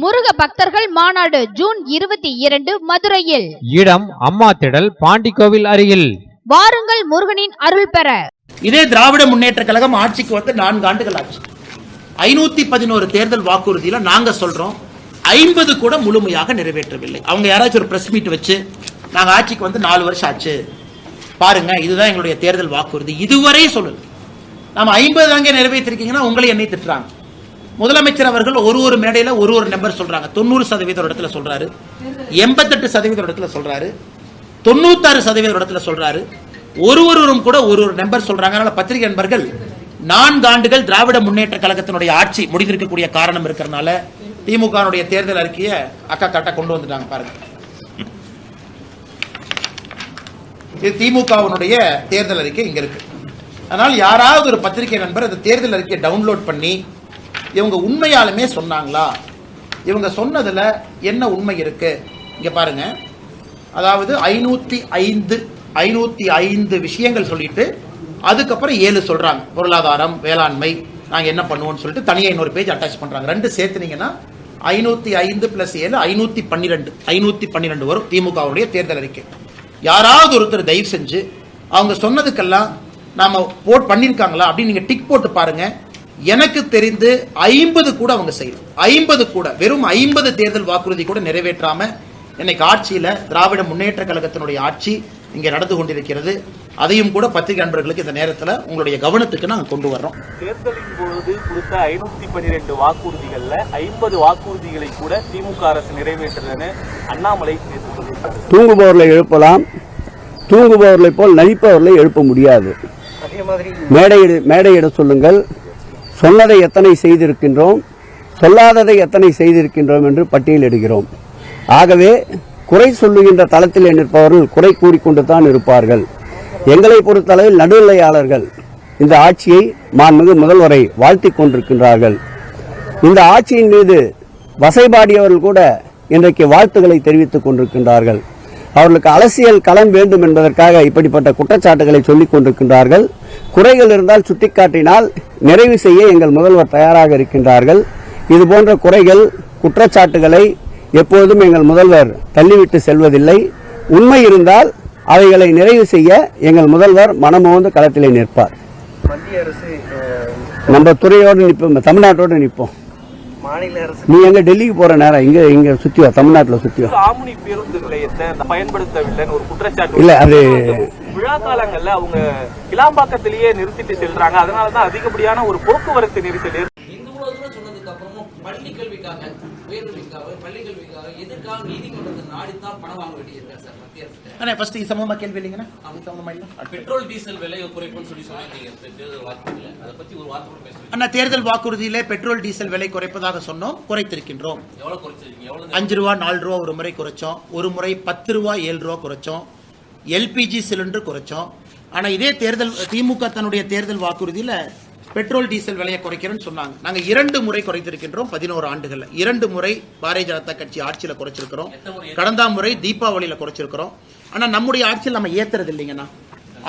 முருக பக்தர்கள் மாநாடு ஜூன் இருபத்தி இரண்டு மதுரையில். இடம் அம்மா திடல் பாண்டிக்கோவில் அருகில். வாருங்கள் முருகனின் அருள் பெற. இதே திராவிட முன்னேற்ற கழகம் ஆட்சிக்கு வந்து நான்கு ஆண்டுகள் ஆச்சு. ஐநூத்தி பதினோரு தேர்தல் வாக்குறுதியில நாங்க சொல்றோம் ஐம்பது கூட முழுமையாக நிறைவேற்றவில்லை. அவங்க யாராச்சும் ஒரு பிரஸ் மீட் வச்சு நாங்க ஆட்சிக்கு வந்து நாலு வருஷம் ஆச்சு. பாருங்க இதுதான் எங்களுடைய தேர்தல் வாக்குறுதி. இதுவரை சொல்லல. நாம ஐம்பது தாங்க நிறைவேற்றிருக்கீங்கன்னா உங்களை என்னை திட்டுறாங்க. முதலமைச்சர் அவர்கள் ஒரு ஒரு மேடையில ஒரு ஒரு நம்பர் சொல்றாங்க. தொண்ணூறு சதவீதம் இடத்துல சொல்றாரு. எண்பத்தெட்டு சதவீதம் இடத்துல சொல்றாரு. தொண்ணூத்தாறு சதவீதம் இடத்துல சொல்றாரு. ஒரு ஒருவரும் கூட ஒரு ஒரு நம்பர் சொல்றாங்க. அதனால பத்திரிகை நண்பர்கள் நான்கு ஆண்டுகள் திராவிட முன்னேற்ற கழகத்தினுடைய ஆட்சி முடிந்திருக்கக்கூடிய காரணம் இருக்கிறனால திமுக தேர்தல் அறிக்கையை அக்கா கரெக்டாக கொண்டு வந்துட்டாங்க பாருங்க. இது திமுகவினுடைய தேர்தல் அறிக்கை இங்க இருக்கு. அதனால் யாராவது ஒரு பத்திரிகை நண்பர் அந்த தேர்தல் அறிக்கையை டவுன்லோட் பண்ணி இவங்க உண்மையாலுமே சொன்னாங்களா? இவங்க சொன்னதுல என்ன உண்மை இருக்கு? இங்க பாருங்க. அதாவது ஐநூத்தி ஐந்து ஐநூத்தி ஐந்து விஷயங்கள் சொல்லிட்டு அதுக்கப்புறம் ஏழு சொல்றாங்க. பொருளாதாரம் வேளாண்மை நாங்கள் என்ன பண்ணுவோம்னு சொல்லிட்டு தனியாக இன்னொரு பேஜ் அட்டாச் பண்றாங்க. ரெண்டு சேர்த்துனீங்கன்னா ஐநூத்தி ஐந்து பிளஸ் ஏழு ஐநூத்தி பன்னிரெண்டு. ஐநூத்தி பன்னிரெண்டு வரும். திமுகவுடைய தேர்தல் அறிக்கை. யாராவது ஒருத்தர் தயவு செஞ்சு அவங்க சொன்னதுக்கெல்லாம் நாம போட் பண்ணியிருக்காங்களா அப்படின்னு நீங்க டிக் போட்டு பாருங்க. எனக்கு தெரிந்து ஐம்பது கூட அவங்க செய்யணும் ஐம்பது கூட வெறும் ஐம்பது தேர்தல் வாக்குறுதி கூட நிறைவேற்றாம இன்னைக்கு ஆட்சியில திராவிட முன்னேற்ற கழகத்தினுடைய ஆட்சி இங்க நடந்து கொண்டிருக்கிறது. அதையும் கூட பத்திரிகை நண்பர்களுக்கு இந்த நேரத்துல உங்களுடைய கவனத்துக்கு நாங்க கொண்டு வர்றோம். தேர்தலின் பொழுது கொடுத்த ஐநூத்தி பன்னிரெண்டு வாக்குறுதிகள்ல ஐம்பது வாக்குறுதிகளை கூட திமுக அரசு நிறைவேற்றலன்னு அண்ணாமலை தூங்குபவர்களை எழுப்பலாம். தூங்குபவர்களை போல் நடிப்பவர்களை எழுப்ப முடியாது. அதே மாதிரி மேடையிட மேடையிட சொல்லுங்கள். சொன்னதை எத்தனை செய்திருக்கின்றோம்? சொல்லாததை எத்தனை செய்திருக்கின்றோம் என்று பட்டியலிடுகிறோம் ஆகவே குறை சொல்லுகின்ற தளத்திலே நிற்பவர்கள் குறை கூறிக்கொண்டு தான் இருப்பார்கள். எங்களை பொறுத்தளவில் நடுநிலையாளர்கள் இந்த ஆட்சியை மாண்புமிகு முதல்வரை வாழ்த்திக் கொண்டிருக்கின்றார்கள். இந்த ஆட்சியின் மீது வசைபாடியவர்கள் கூட இன்றைக்கு வாழ்த்துக்களை தெரிவித்துக் கொண்டிருக்கின்றார்கள். அவர்களுக்கு அரசியல் களம் வேண்டும் என்பதற்காக இப்படிப்பட்ட குற்றச்சாட்டுகளை சொல்லிக் கொண்டிருக்கின்றார்கள். குறைகள் இருந்தால் சுட்டிக்காட்டினால் நிறைவு செய்ய எங்கள் முதல்வர் தயாராக இருக்கின்றார்கள். இது போன்ற குறைகள் குற்றச்சாட்டுகளை எப்போதும் எங்கள் முதல்வர் தள்ளிவிட்டு செல்வதில்லை. உண்மை இருந்தால் அவைகளை நிறைவு செய்ய எங்கள் முதல்வர் மனமோந்து களத்திலே நிற்பார். மத்திய அரசு நம்ம துறையோடு நிற்போம் தமிழ்நாட்டோடு நிற்போம். மாநில அரசு. நீ எங்க டெல்லிக்கு போற நேரம் இங்க இங்க சுத்திவா தமிழ்நாட்டுல சுத்திவா ஆமுனி பேருந்து நிலையத்தை பயன்படுத்தவில்லைன்னு ஒரு குற்றச்சாட்டு இல்ல, அது- விழா காலங்கள்ல அவங்க கிளாம்பாக்கத்திலேயே நிறுத்திட்டு செல்றாங்க. அதனாலதான் அதிகப்படியான ஒரு போக்குவரத்து நெரிசல் பள்ளி கல்விக்காக ஆனா ஃபர்ஸ்ட் இது சம்பந்தமா கேள்வி இல்லைங்கண்ணா? இல்ல? பெட்ரோல் டீசல் விலையை குறைப்புன்னு சொல்லி சொல்லியிருந்தீங்க தேர்தல் வாக்குறுதியில. அதை பத்தி ஒரு வார்த்தை கூட பேசுறீங்க அண்ணா தேர்தல் வாக்குறுதியிலே பெட்ரோல் டீசல் விலை குறைப்பதாக சொன்னோம். குறைத்திருக்கின்றோம். எவ்வளவு குறைச்சிருக்கீங்க? எவ்வளவு அஞ்சு ரூபா நாலு ரூபா ஒரு முறை குறைச்சோம். ஒரு முறை பத்து ரூபா ஏழு ரூபா குறைச்சோம். LPG cylinder குறைச்சோம். ஆனா இதே தேர்தல் திமுக தன்னுடைய தேர்தல் வாக்குறுதியில பெட்ரோல் டீசல் விலையை குறைக்கிறேன்னு சொன்னாங்க. நாங்க இரண்டு முறை குறைத்திருக்கின்றோம் பதினோரு ஆண்டுகள்ல. இரண்டு முறை பாரதிய ஜனதா கட்சி ஆட்சியில குறைச்சிருக்கிறோம். கடந்த முறை தீபாவளியில குறைச்சிருக்கிறோம். ஆனா நம்முடைய ஆட்சியில் நம்ம ஏத்துறது இல்லைங்கண்ணா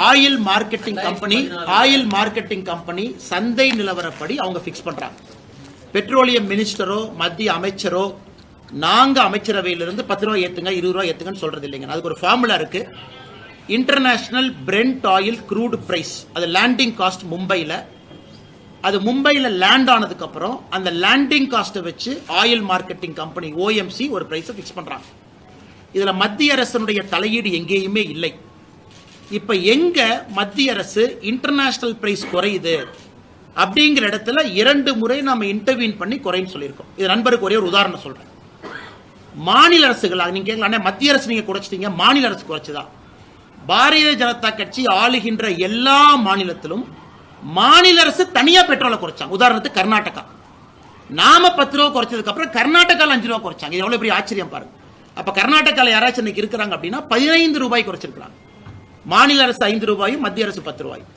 oil marketing company oil marketing company சந்தை நிலவரப்படி அவங்க ஃபிக்ஸ் பண்றாங்க. பெட்ரோலியம் மினிஸ்டரோ மத்திய அமைச்சரோ நாங்க அமைச்சரவையிலிருந்து பத்து ரூபா ஏத்துங்க இருபது ரூபா ஏத்துங்கன்னு சொல்றது இல்லைங்க அதுக்கு ஒரு ஃபார்முலா இருக்கு. International Brent oil crude price அது லேண்டிங் காஸ்ட் மும்பையில் அது மும்பையில் லேண்ட் ஆனதுக்கு அப்புறம் அந்த லேண்டிங் காஸ்ட்டை வச்சு ஆயில் மார்க்கெட்டிங் கம்பெனி ஓஎம்சி ஒரு பிரைஸை ஃபிக்ஸ் பண்ணுறாங்க இதில் மத்திய அரசனுடைய தலையீடு எங்கேயுமே இல்லை. இப்போ எங்க மத்திய அரசு இன்டர்நேஷனல் பிரைஸ் குறையுது அப்படிங்கிற இடத்துல இரண்டு முறை நாம இன்டர்வியூன் பண்ணி குறைன்னு சொல்லியிருக்கோம். இது நண்பருக்கு ஒரே ஒரு உதாரணம் சொல்றேன். மாநில அரசுகளாக நீங்க கேட்கலாம் மத்திய அரசு நீங்க குறைச்சிட்டீங்க மாநில அரசு குறைச்சிதான் பாரதிய ஜனதா கட்சி ஆளுகின்ற எல்லா மாநிலத்திலும் மாநில அரசு தனியா பெட்ரோலை குறைச்சாங்க. உதாரணத்துக்கு கர்நாடகா. நாம பத்து ரூபா குறைச்சதுக்கு அப்புறம் கர்நாடகால அஞ்சு ரூபா குறைச்சாங்க. எவ்வளவு பெரிய ஆச்சரியம் பாருங்க. அப்ப கர்நாடகால யாராச்சும் இன்னைக்கு இருக்கிறாங்க அப்படின்னா பதினைந்து ரூபாய் குறைச்சிருக்கிறாங்க. மாநில அரசு ஐந்து ரூபாயும் மத்திய அரசு பத்து ரூபாயும்.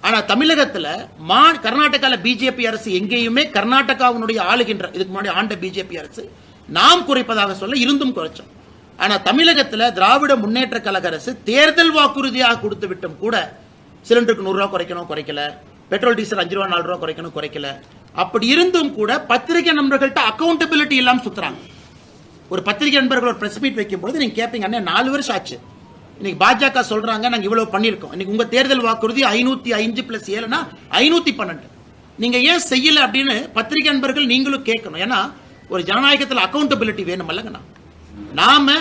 ஆனா தமிழகத்துல மா கர்நாடகால பிஜேபி அரசு எங்கேயுமே கர்நாடகாவினுடைய ஆளுகின்ற இதுக்கு முன்னாடி ஆண்ட பிஜேபி அரசு நாம் குறைப்பதாக சொல்ல இருந்தும் குறைச்சோம் ஆனா தமிழகத்துல திராவிட முன்னேற்ற கழக அரசு தேர்தல் வாக்குறுதியாக கொடுத்து விட்டும் கூட சிலிண்டருக்கு நூறு ரூபா குறைக்கணும் குறைக்கல. பெட்ரோல் டீசல் அஞ்சு ரூபா நாலு ரூபா குறைக்கணும் குறைக்கல. அப்படி இருந்தும் கூட பத்திரிகை நண்பர்கள்ட்ட அக்கௌண்டபிலிட்டி இல்லாமல் சுத்துறாங்க. ஒரு பத்திரிகை நண்பர்கள் ஒரு ப்ரெஸ் மீட் வைக்கும்போது நீங்க கேட்பீங்க அண்ணே நாலு வருஷம் ஆச்சு. இன்னைக்கு பாஜக சொல்றாங்க நாங்க இவ்வளவு பண்ணிருக்கோம் இன்னைக்கு உங்க தேர்தல் வாக்குறுதி ஐநூத்தி ஐந்து பிளஸ் ஏழுனா ஐநூத்தி பன்னெண்டு. நீங்க ஏன் செய்யல அப்படின்னு பத்திரிகை நண்பர்கள் நீங்களும் கேட்கணும். ஏன்னா ஒரு ஜனநாயகத்தில் அக்கௌண்டபிலிட்டி வேணும் அல்லங்கண்ணா நாம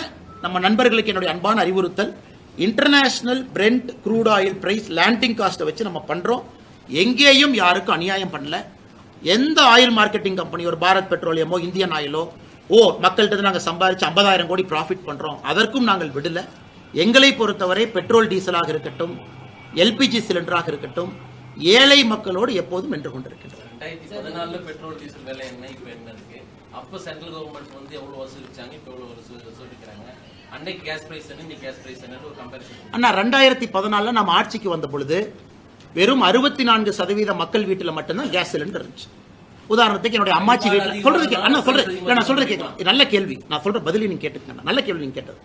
நம்ம நண்பர்களுக்கு என்னுடைய அன்பான அறிவுறுத்தல் international Brent crude oil price landing காஸ்ட்டை வச்சு நம்ம பண்ணுறோம் எங்கேயும் யாருக்கும் அநியாயம் பண்ணல. எந்த ஆயில் மார்க்கெட்டிங் கம்பெனி ஒரு பாரத் பெட்ரோலியமோ இந்தியன் ஆயிலோ ஓ மக்கள்கிட்ட நாங்கள் சம்பாதிச்சு 50000 கோடி ப்ராஃபிட் பண்ணுறோம் அதற்கும் நாங்கள் விடலை. எங்களை பொறுத்தவரை பெட்ரோல் டீசலாக இருக்கட்டும் எல்பிஜி சிலிண்டராக இருக்கட்டும் ஏழை மக்களோடு எப்போதும் வென்று கொண்டிருக்கின்றோம். பெட்ரோல் டீசல் விலை என்ன? என்ன இருக்கு? சென்ட்ரல் கவர்மெண்ட் வந்து வசூலிச்சாங்க? வசூலிக்கிறாங்க? அண்ணா ரெண்டாயிரத்தி பதினாலுல நம்ம ஆட்சிக்கு வந்த பொழுது வெறும் அறுபத்தி நான்கு சதவீத மக்கள் வீட்டுல மட்டும்தான் கேஸ் சிலிண்டர் இருந்துச்சு. உதாரணத்துக்கு என்னுடைய அம்மாச்சி வீட்டுல சொல்றது அண்ணா சொல்றேன். நான் சொல்றது கேட்கலாம் நல்ல கேள்வி. நான் சொல்ற பதிலி நீங்க கேட்டுக்கங்க நல்ல கேள்வி நீங்க கேட்டது.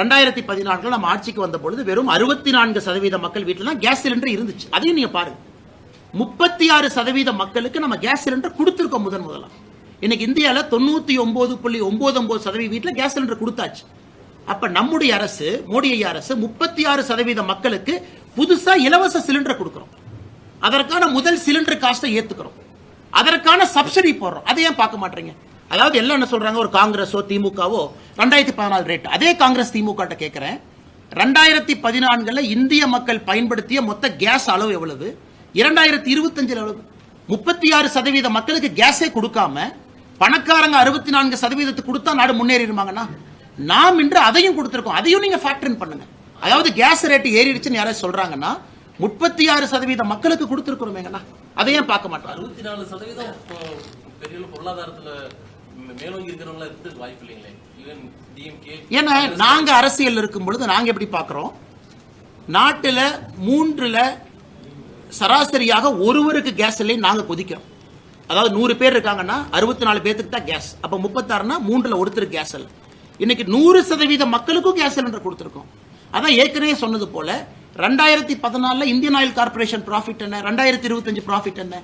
ரெண்டாயிரத்தி பதினான்குல நம்ம ஆட்சிக்கு வந்த பொழுது வெறும் அறுபத்தி நான்கு சதவீத மக்கள் வீட்டுல தான் கேஸ் சிலிண்டர் இருந்துச்சு. அதையும் நீங்க பாருங்க. முப்பத்தி ஆறு சதவீத மக்களுக்கு நம்ம கேஸ் சிலிண்டர் கொடுத்திருக்கோம் முதன் முதலா. இன்னைக்கு இந்தியால தொண்ணூத்தி ஒன்பது புள்ளி ஒன்பது ஒன்பது சதவீத வீட்டுல கேஸ் சிலிண்டர் கொடுத்தாச்சு. அப்ப நம்முடைய அரசு மோடி ஐயா அரசு முப்பத்தி ஆறு சதவீத மக்களுக்கு புதுசா இலவச சிலிண்டர் கொடுக்கிறோம். அதற்கான முதல் சிலிண்டர் காஸ்ட்டை ஏத்துக்கிறோம். அதற்கான சப்சிடி போடுறோம். அதை ஏன் பார்க்க மாட்டீங்க? அதாவது எல்லாம் என்ன சொல்றாங்க? ஒரு காங்கிரஸோ திமுகவோ ரெண்டாயிரத்தி பதினாலு ரேட் அதே காங்கிரஸ் திமுக கேட்கிறேன் ரெண்டாயிரத்தி பதினான்குல இந்திய மக்கள் பயன்படுத்திய மொத்த கேஸ் அளவு எவ்வளவு? இரண்டாயிரத்தி இருபத்தஞ்சில் அளவு முப்பத்தி ஆறு சதவீத மக்களுக்கு கேஸே கொடுக்காம பணக்காரங்க அறுபத்தி நான்கு சதவீதத்துக்கு கொடுத்தா நாடு முன்னேறிடுமாங்கண்ணா நாம் இன்று அதையும் கொடுத்திருக்கோம். அதையும் நீங்க ஃபேக்டரின் பண்ணுங்க. அதாவது கேஸ் ரேட் ஏறிடுச்சுன்னு யாராவது சொல்றாங்கன்னா முப்பத்தி ஆறு சதவீத மக்களுக்கு கொடுத்திருக்கிறோமேங்கண்ணா அதையும் பார்க்க மாட்டோம்? அறுபத்தி நாலு சதவீதம் பெரிய பொருளாதாரத்துல ஏன்னா நாங்க அரசியல் இருக்கும் பொழுது நாங்க எப்படி பார்க்கிறோம்? நாட்டுல மூன்றுல சராசரியாக ஒருவருக்கு கேஸ் இல்லை நாங்க கொதிக்கிறோம். அதாவது நூறு பேர் இருக்காங்கன்னா அறுபத்தி நாலு பேருக்கு தான் கேஸ் அப்ப முப்பத்தாறுனா மூன்றுல ஒருத்தருக்கு கேஸ் இல்லை. இன்னைக்கு நூறு சதவீத மக்களுக்கும் கேஸ் சிலிண்டர் கொடுத்துருக்கோம். அதான் ஏற்கனவே சொன்னது போல ரெண்டாயிரத்தி பதினாலுல இந்தியன் ஆயில் கார்பரேஷன் ப்ராஃபிட் என்ன? ரெண்டாயிரத்தி இருபத்தஞ்சு ப்ராஃபிட் என்ன?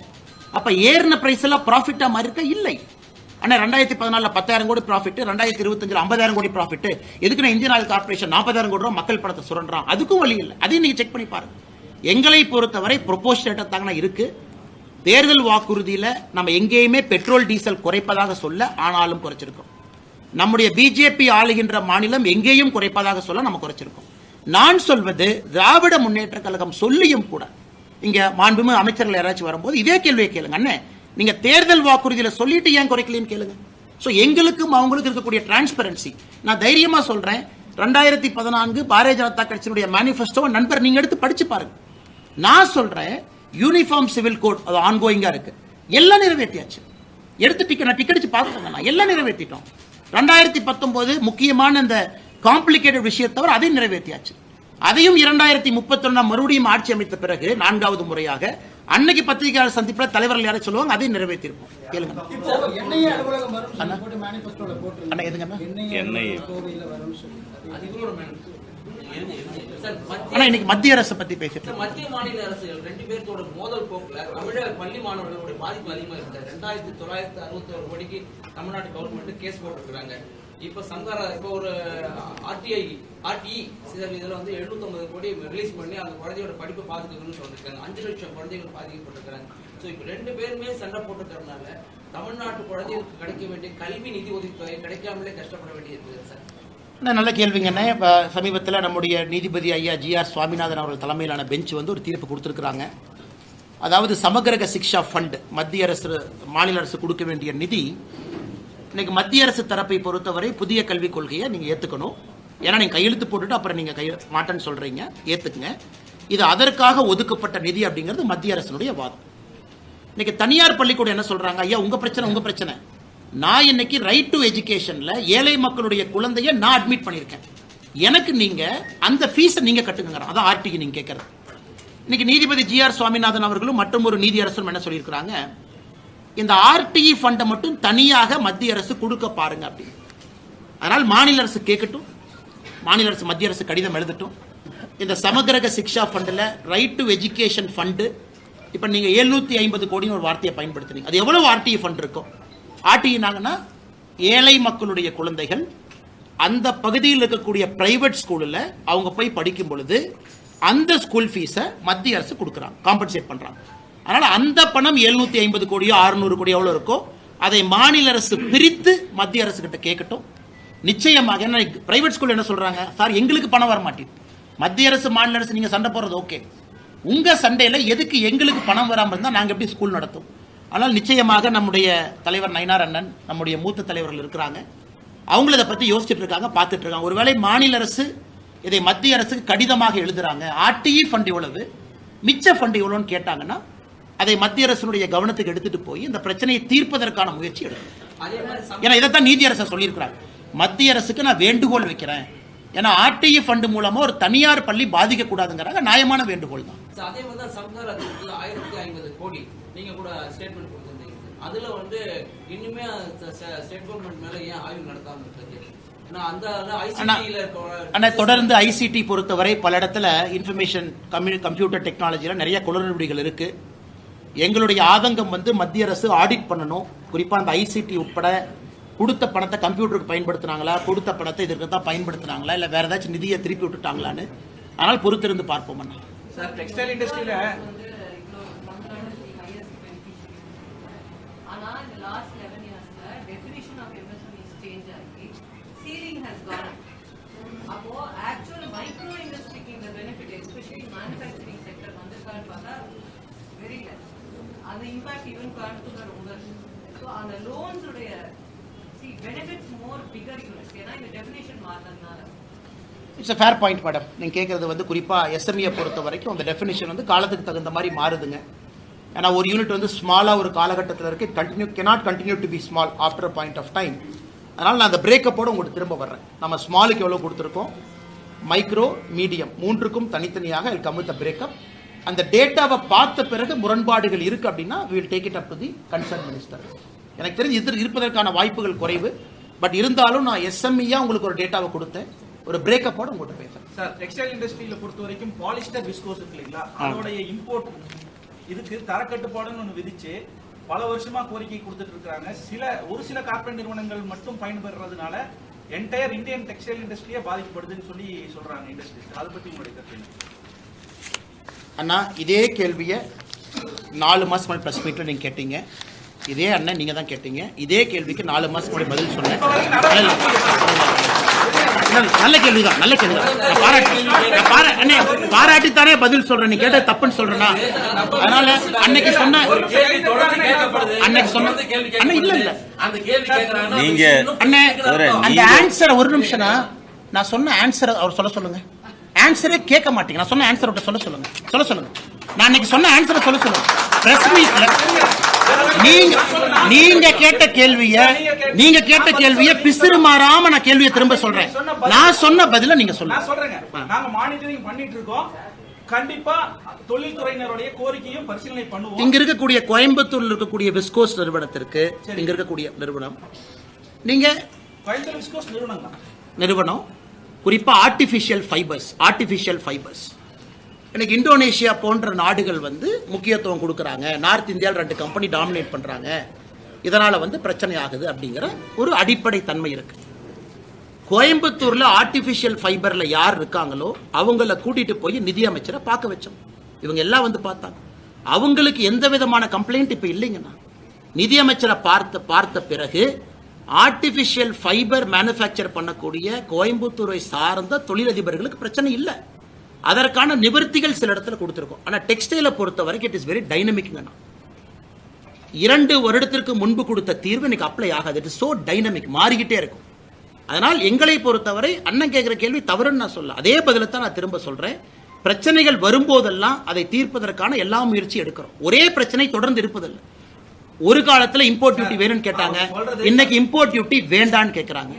அப்ப ஏறின பிரைஸ் எல்லாம் ப்ராஃபிட்டா மாதிரி இல்லை. ஆனா ரெண்டாயிரத்தி பதினாலுல பத்தாயிரம் கோடி ப்ராஃபிட் ரெண்டாயிரத்தி இருபத்தஞ்சு ஐம்பதாயிரம் கோடி ப்ராஃபிட் எதுக்கு இந்தியன் ஆயில் கார்பரேஷன் நாற்பதாயிரம் கோடி ரூபா மக்கள் பணத்தை சுரண்டான் அதுக்கும் வழி இல்லை. அதையும் நீங்க செக் பண்ணி பாருங்க. எங்களை பொறுத்தவரை ப்ரொபோஷனேட்டா தாங்கன்னா இருக்கு. தேர்தல் வாக்குறுதியில் நம்ம எங்கேயுமே பெட்ரோல் டீசல் குறைப்பதாக சொல்ல ஆனாலும் குறைச்சிருக்கோம். நம்முடைய பிஜேபி ஆளுகின்ற மாநிலம் எங்கேயும் குறைப்பதாக சொல்ல நம்ம குறைச்சிருக்கோம். நான் சொல்வது திராவிட முன்னேற்ற கழகம் சொல்லியும் கூட இங்க மாண்புமிகு அமைச்சர்கள் யாராச்சும் வரும்போது இதே கேள்வியை கேளுங்க. அண்ணே நீங்க தேர்தல் வாக்குறுதியில சொல்லிட்டு ஏன் குறைக்கலன்னு கேளுங்க. சோ எங்களுக்கும் அவங்களுக்கும் இருக்கக்கூடிய டிரான்ஸ்பரன்சி நான் தைரியமா சொல்றேன் ரெண்டாயிரத்தி பதினான்கு பாரதிய ஜனதா கட்சியினுடைய மேனிஃபெஸ்டோ நண்பர் நீங்க எடுத்து படிச்சு பாருங்க. நான் சொல்றேன் யூனிஃபார்ம் சிவில் கோட் அது ஆன்கோயிங்கா இருக்கு. எல்லாம் நிறைவேற்றியாச்சு. எடுத்து டிக்கெட் நான் டிக்கெட் அடிச்சு நான் எல்லாம் நிறைவேற்றிட்டோம். ரெண்டாயிரத்தி பத்தொன்பது முக்கியமான இந்த காம்ப்ளிகேட்டட் விஷயத்தை தவிர அதையும் நிறைவேற்றியாச்சு. அதையும் இரண்டாயிரத்தி முப்பத்தி மறுபடியும் ஆட்சி அமைத்த பிறகு நான்காவது முறையாக அன்னைக்கு பத்திரிகையாளர் சந்திப்பில் தலைவர்கள் யாரும் சொல்லுவாங்க அதையும் நிறைவேற்றிருப்போம் கேளுங்க. அண்ணா. எதுங்க ஆனா இன்னைக்கு மத்திய அரசு பத்தி பேசிட்டு. மத்திய மாநில அரசுகள் ரெண்டு பேர்த்தோட மோதல் போக்குல தமிழக பள்ளி மாணவர்களோட பாதிப்பு அதிகமா இருக்கு. ரெண்டாயிரத்தி தொள்ளாயிரத்தி அறுபத்தி ஒரு கோடிக்கு தமிழ்நாடு கவர்மெண்ட் கேஸ் போட்டிருக்காங்க இப்ப சங்கர இப்ப ஒரு ஆர்டிஐ ஆர்டிஇ இதுல வந்து 750 கோடி ரிலீஸ் பண்ணி அந்த குழந்தையோட படிப்பை பாதுகாக்கணும்னு சொல்லிருக்காங்க. அஞ்சு லட்சம் குழந்தைகள் பாதிக்கப்பட்டிருக்காங்க சோ இப்ப ரெண்டு பேருமே சண்டை போட்டுக்கிறதுனால தமிழ்நாட்டு குழந்தைகளுக்கு கிடைக்க வேண்டிய கல்வி நிதி உதவித்தொகை கிடைக்காமலே கஷ்டப்பட வேண்டியது சார். நல்ல கேள்விங்கண்ணே. இப்போ சமீபத்தில் நம்முடைய நீதிபதி ஐயா ஜி ஆர் சுவாமிநாதன் அவர்கள் தலைமையிலான பெஞ்ச் வந்து ஒரு தீர்ப்பு கொடுத்துருக்குறாங்க. அதாவது சமகிரக சிக்ஷா ஃபண்ட் மத்திய அரசு மாநில அரசு கொடுக்க வேண்டிய நிதி இன்னைக்கு மத்திய அரசு தரப்பை பொறுத்தவரை புதிய கல்விக் கொள்கையை நீங்கள் ஏற்றுக்கணும் ஏன்னா நீங்கள் கையெழுத்து போட்டுட்டு அப்புறம் நீங்கள் கை மாட்டேன்னு சொல்கிறீங்க ஏற்றுக்குங்க இது அதற்காக ஒதுக்கப்பட்ட நிதி அப்படிங்கிறது மத்திய அரசினுடைய வாதம். இன்னைக்கு தனியார் பள்ளிக்கூடம் என்ன சொல்கிறாங்க ஐயா உங்கள் பிரச்சனை உங்கள் பிரச்சனை. நான் இன்னைக்கு ரைட் டு எஜுகேஷன்ல ஏழை மக்களுடைய குழந்தைய நான் அட்மிட் பண்ணியிருக்கேன். எனக்கு நீங்க அந்த ஃபீஸை நீங்க கட்டுங்க அதான் ஆர்டிக்கு நீங்க கேட்கறது இன்னைக்கு நீதிபதி ஜி ஆர் சுவாமிநாதன் அவர்களும் மற்றும் ஒரு நீதி அரசும் என்ன சொல்லியிருக்கிறாங்க? இந்த ஆர்டிஇ ஃபண்டை மட்டும் தனியாக மத்திய அரசு கொடுக்க பாருங்க அப்படின்னு. அதனால் மாநில அரசு கேட்கட்டும். மாநில அரசு மத்திய அரசு கடிதம் எழுதட்டும். இந்த சமகிரக சிக்ஷா ஃபண்டில் ரைட் டு எஜுகேஷன் ஃபண்டு இப்போ நீங்கள் எழுநூற்றி ஐம்பது கோடின்னு ஒரு வார்த்தையை பயன்படுத்துறீங்க அது எவ்வளோ ஆர்டிஇ ஃபண்ட் இருக்கும் ஆட்டினாங்கன்னா ஏழை மக்களுடைய குழந்தைகள் அந்த பகுதியில் இருக்கக்கூடிய பிரைவேட் ஸ்கூலில் அவங்க போய் படிக்கும் பொழுது அந்த ஸ்கூல் ஃபீஸை மத்திய அரசு கொடுக்குறாங்க காம்பன்சேட் பண்ணுறாங்க அதனால் அந்த பணம் 750 ஐம்பது கோடியோ 600 கோடியோ எவ்வளோ இருக்கோ அதை மாநில அரசு பிரித்து மத்திய அரசு கிட்ட கேட்கட்டும். நிச்சயமாக என்ன பிரைவேட் ஸ்கூல் என்ன சொல்றாங்க? சார் எங்களுக்கு பணம் வர மாட்டேங்குது மத்திய அரசு மாநில அரசு நீங்க சண்டை போடுறது ஓகே உங்க சண்டையில எதுக்கு எங்களுக்கு பணம் வராமல் இருந்தால் நாங்கள் எப்படி ஸ்கூல் நடத்தும் ஆனால் நிச்சயமாக நம்முடைய தலைவர் நயினார் அண்ணன் நம்முடைய மூத்த தலைவர்கள் இருக்கிறாங்க. அவங்களும் இதை பத்தி யோசிச்சுட்டு இருக்காங்க பார்த்துட்டு இருக்காங்க ஒருவேளை மாநில அரசு இதை மத்திய அரசுக்கு கடிதமாக எழுதுறாங்க. ஆர்டிஇ ஃபண்ட் எவ்வளவு? மிச்ச ஃபண்ட் எவ்வளவுன்னு கேட்டாங்கன்னா அதை மத்திய அரசினுடைய கவனத்துக்கு எடுத்துட்டு போய் இந்த பிரச்சனையை தீர்ப்பதற்கான முயற்சி எடுக்கணும் ஏன்னா இதைத்தான் நீதி அரசு சொல்லியிருக்கிறாங்க. மத்திய அரசுக்கு நான் வேண்டுகோள் வைக்கிறேன். ஏன்னா ஆர்டிஇ ஃபண்ட் மூலமா ஒரு தனியார் பள்ளி பாதிக்க கூடாதுங்கிறாங்க நியாயமான வேண்டுகோள் தான். கோடி நீங்க கூட ஸ்டேட்மெண்ட் கொடுத்திருந்தீங்க. அதுல வந்து இன்னுமே ஸ்டேட் கவர்மெண்ட் மேல ஏன் ஆய்வு நடத்தாம இருக்குது ஆனா தொடர்ந்து ஐசிடி பொறுத்தவரை பல இடத்துல இன்ஃபர்மேஷன் கம்யூ கம்ப்யூட்டர் டெக்னாலஜியில் நிறைய குளறுபடிகள் இருக்கு. எங்களுடைய ஆதங்கம் வந்து மத்திய அரசு ஆடிட் பண்ணணும். குறிப்பா அந்த ஐசிடி உட்பட கொடுத்த பணத்தை கம்ப்யூட்டருக்கு பயன்படுத்தினாங்களா? கொடுத்த பணத்தை இதற்கு தான் பயன்படுத்தினாங்களா? இல்ல வேற ஏதாச்சும் நிதியை திருப்பி விட்டுட்டாங்களான்னு? ஆனால் பொறுத்திருந்து பார்ப்போம் சார் டெக்ஸ்டைல் இண்டஸ்ட்ரியில ஆனா இந்த லாஸ்ட் லெவன் இயர்ஸ்ல டெஃபினிஷன் ஆஃப் எம்எஸ்எம்இஸ் சேஞ்ச் ஆகி சீலிங் ஹஸ் கான் அப்போ ஆக்சுவல் மைக்ரோ இண்டஸ்ட்ரிக்கு இந்த பெனிஃபிட் எஸ்பெஷலி மேனுஃபேக்சரிங் செக்டர் வந்திருக்கான்னு பார்த்தா வெரி லெஸ் அந்த இம்பாக்ட் ஈவன் கோயம்புத்தூர் ரொம்ப ஸோ அந்த லோன்ஸுடைய சி பெனிஃபிட்ஸ் மோர் பிகர் யூனிட்ஸ் ஏன்னா இந்த definition மாறினதுனால it's a fair point madam நீங்கள் கேட்குறது வந்து குறிப்பாக எஸ்எம்இ பொறுத்த வரைக்கும் அந்த டெஃபினேஷன் வந்து காலத்துக்கு தகுந்த மாதிரி மாறுதுங்க. ஏன்னா ஒரு யூனிட் வந்து ஸ்மாலா ஒரு காலகட்டத்தில் இருக்கு. Continue cannot continue to be small after point of time அதனால நான் அந்த பிரேக்கப்போட உங்களுக்கு திரும்ப வர்றேன். நம்ம ஸ்மாலுக்கு எவ்வளவு கொடுத்துருக்கோம்? மைக்ரோ மீடியம் மூன்றுக்கும் தனித்தனியாக இல் கம் வித் பிரேக்கப் அந்த டேட்டாவை பார்த்த பிறகு முரண்பாடுகள் இருக்கு அப்படின்னா will take it up to the concern minister எனக்கு தெரிஞ்சு இது இருப்பதற்கான வாய்ப்புகள் குறைவு. பட் இருந்தாலும் நான் எஸ்எம்இயா உங்களுக்கு ஒரு டேட்டாவை கொடுத்தேன். ஒரு பிரேக்கப்போட உங்கள்கிட்ட பேசுறேன். சார் டெக்ஸ்டைல் இண்டஸ்ட்ரியில பொறுத்த வரைக்கும் பாலிஸ்டர் விஸ்கோஸ் இருக்கு இல்லைங்களா? அதோடைய இம்போர்ட் இதுக்கு தரக்கட்டுப்பாடுன்னு ஒன்று விதிச்சு பல வருஷமா கோரிக்கை கொடுத்துட்டு இருக்காங்க சில ஒரு சில கார்ப்பரேட் நிறுவனங்கள் மட்டும் பயன்பெறதுனால என்டையர் இந்தியன் டெக்ஸ்டைல் இண்டஸ்ட்ரியே பாதிக்கப்படுதுன்னு சொல்லி சொல்றாங்க இண்டஸ்ட்ரீஸ் அதை பத்தி உங்களுடைய கருத்து? அண்ணா இதே கேள்வியை நாலு மாசம் முன்னாடி ப்ரெஸ் மீட்ல நீங்க கேட்டீங்க. இதே அண்ணன் நீங்க தான் கேட்டீங்க. இதே கேள்விக்கு நாலு மாசம் முன்னாடி பதில் சொன்னேன். நல்ல கேள்விதான் நல்ல கேள்விதான். நான் பாராட்டி நான் பாரா அண்ணே பாராட்டித்தானே பதில் சொல்றேன். நீ கேட்டது தப்புன்னு சொல்றேன்னா. அதனால அன்னைக்கு சொன்ன அன்னைக்கு சொன்ன அண்ணா இல்ல இல்ல. நீங்க- அண்ணே. அந்த ஆன்சர் ஒரு நிமிஷம்னா நான் சொன்ன ஆன்சர் அவர் சொல்ல சொல்லுங்க. ஆன்சரே கேட்க மாட்டீங்க. நான் சொன்ன ஆன்சர் சொல்ல சொல்லுங்க. சொல்ல சொல்லுங்க. நான் இன்னைக்கு சொன்ன ஆன்சரை சொல்ல சொல்லுங்க. பிரஸ் மீட்ல நீங்க நீங்க கேட்ட கேள்விய நீங்க கேட்ட கேள்விய பிசிறு மாறாம நான் கேள்வியை திரும்ப சொல்றேன். நான் சொன்ன பதில நீங்க சொல்லுங்க. நாங்க மானிட்டரிங் பண்ணிட்டு இருக்கோம். கண்டிப்பா தொழில்துறையினருடைய கோரிக்கையும் பரிசீலனை பண்ணுவோம். இங்க இருக்கக்கூடிய கோயம்புத்தூர்ல இருக்கக்கூடிய விஸ்கோஸ் நிறுவனத்திற்கு இங்க இருக்கக்கூடிய நிறுவனம். நீங்க கோயம்புத்தூர் விஸ்கோஸ் நிறுவனம் நிறுவனம் குறிப்பா ஆர்டிஃபிஷியல் ஃபைபர்ஸ் ஆர்டிஃபிஷியல் ஃபைபர்ஸ் இன்னைக்கு இந்தோனேஷியா போன்ற நாடுகள் வந்து முக்கியத்துவம் கொடுக்கறாங்க. நார்த் இந்தியாவில் ரெண்டு கம்பெனி டாமினேட் பண்றாங்க. இதனால் வந்து பிரச்சனை ஆகுது அப்படிங்கிற ஒரு அடிப்படை தன்மை இருக்கு. கோயம்புத்தூர்ல ஆர்டிஃபிஷியல் ஃபைபர்ல யார் இருக்காங்களோ அவங்கள கூட்டிட்டு போய் நிதியமைச்சரை பார்க்க வச்சோம். இவங்க எல்லாம் வந்து பார்த்தாங்க. அவங்களுக்கு எந்த விதமான கம்ப்ளைண்ட் இப்போ இல்லைங்கண்ணா நிதியமைச்சரை பார்த்த பார்த்த பிறகு ஆர்டிஃபிஷியல் ஃபைபர் மேனுஃபேக்சர் பண்ணக்கூடிய கோயம்புத்தூரை சார்ந்த தொழிலதிபர்களுக்கு பிரச்சனை இல்லை. அதற்கான நிவர்த்திகள் சில இடத்துல கொடுத்துருக்கோம். ஆனா டெக்ஸ்டைலை பொறுத்த வரைக்கும் இட் இஸ் வெரி டைனமிக்ங்கண்ணா இரண்டு வருடத்திற்கு முன்பு கொடுத்த தீர்வு இன்னைக்கு அப்ளை ஆகாது. இட் சோ டைனமிக் மாறிக்கிட்டே இருக்கும். அதனால் எங்களை பொறுத்தவரை அண்ணன் கேட்கிற கேள்வி தவறுன்னு நான் சொல்ல அதே பதிலை தான் நான் திரும்ப சொல்றேன். பிரச்சனைகள் வரும்போதெல்லாம் அதை தீர்ப்பதற்கான எல்லா முயற்சி எடுக்கிறோம். ஒரே பிரச்சனை தொடர்ந்து இருப்பதில்லை. ஒரு காலத்துல இம்போர்ட் டியூட்டி வேணும்னு கேட்டாங்க. இன்னைக்கு இம்போர்ட் டியூட்டி வேண்டான்னு கேட்கறாங்க